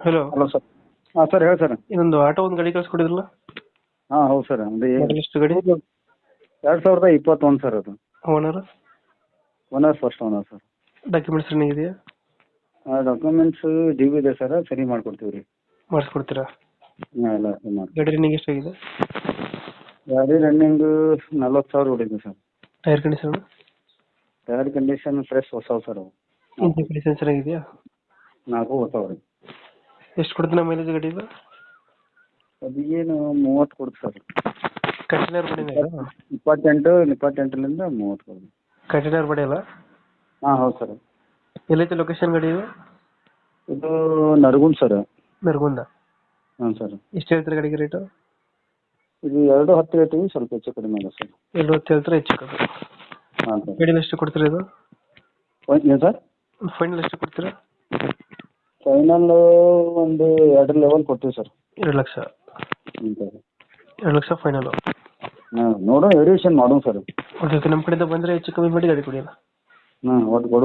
Hello hello sir ಹಾಂ sir ಹೇಳಿ sir ಇನ್ನೊಂದು ಆಟೋ ಒಂದು ಗಾಡಿ ಕಳ್ಸ್ಕೊಡಿದ್ರಲ್ಲ? ಹಾಂ ಹೌದು ಸರ್ ಒಂದು ಮಾಡಲ್ ಎಷ್ಟು ಗಾಡಿ? ಎರಡು ಸಾವಿರದ ಇಪ್ಪತ್ತೊಂದು ಸರ್ ಅದು. Owner owner first owner sir documents running ಇದೆಯಾ? ಡಾಕ್ಯುಮೆಂಟ್ಸ್ ಡಿವಿ ಇದೆ ಸರ್ ಸರಿ ಮಾಡ್ಕೊಡ್ತೀವಿ ರೀ. ಮಾಡಿಸ್ಕೊಡ್ತೀರಾ? ಹಾಂ ಎಲ್ಲ ಸರಿ ಮಾಡಿ. ಗಾಡಿ ರನ್ನಿಂಗ್ ಎಷ್ಟಾಗಿದೆ? ಗಾಡಿ ರನ್ನಿಂಗ್ ನಲ್ವತ್ತು ಸಾವಿರ ಹೊಡಿದೆ sir tyre condition tyre condition fresh ಹೊಸವು sir ಅವು. ಇಂಜಿನ್ ಕಂಡೀಷನ್ ಚೆನ್ನಾಗಿದೆಯಾ? ನಾಲ್ಕು ಹೊಸವು ರೀ. ಎಷ್ಟು ಕೊಡ್ತೀನ ಮೈಲೇಜ್ ಗಾಡಿ ಇದು ಅದು ಏನು ಮೂವತ್ತು ಕೊಡ್ತು ಸರ್. ಕಂಟೈನರ್ ಇದು? ಇಪ್ಪತ್ತೆಂಟು ಇಪ್ಪತ್ತೆಂಟರಿಂದ ಮೂವತ್ತು ಕೊಡ್ತು ಕಂಟೈನರ್ ಬಡಿ ಅಲ್ಲ ಹಾಂ ಹೌದು ಸರ್. ಎಲ್ಲೈತೆ ಲೊಕೇಶನ್ ಗಾಡಿ ಇದು? ಇದು ನರಗುಂದ್ ಸರ್. ನರಗುಂದ? ಹಾಂ ಸರ್. ಎಷ್ಟು ಹೇಳ್ತಾರೆ ಗಾಡಿಗೆ ರೇಟು ಇದು ಎರಡು ಹತ್ತು ಹೇಳ್ತೀವಿ ಸ್ವಲ್ಪ ಹೆಚ್ಚು ಕಡಿಮೆ ಇದೆ ಸರ್. ಎರಡು ಹತ್ತು ಹೇಳ್ತಾರೆ ಹೆಚ್ಚು ಕಡಿಮೆ? ಹಾಂ ಸರ್. ಗಾಡಿನ ಎಷ್ಟು ಕೊಡ್ತೀರಾ ಇದು? ಏನು ಸರ್? ಫೈನಲ್ ಎಷ್ಟು ಕೊಡ್ತೀರಾ? ಫೈನಲ್ ಒಂದು ಎರಡು ಲೆವೆಲ್ ಕೊಡ್ತೀವಿ ಸರ್ ಎರಡು ಲಕ್ಷ. ಹ್ಞೂ ಸರ್ ಎರಡು ಲಕ್ಷ ಫೈನಲ್ ಹಾಂ ನೋಡೋಣ ವೇರಿಯೇಷನ್ ಮಾಡೋಣ ಸರ್ ಓಕೆ ಓಕೆ ನಮ್ಮ ಕಡೆಯಿಂದ ಬಂದರೆ ಹೆಚ್ಚು ಕಮ್ಮಿ ಮಾಡಿ ಗಾಡಿ ಕೊಡಿ ಅಲ್ಲ? ಹಾಂ ಒಟ್ಟು ಕೊಡು.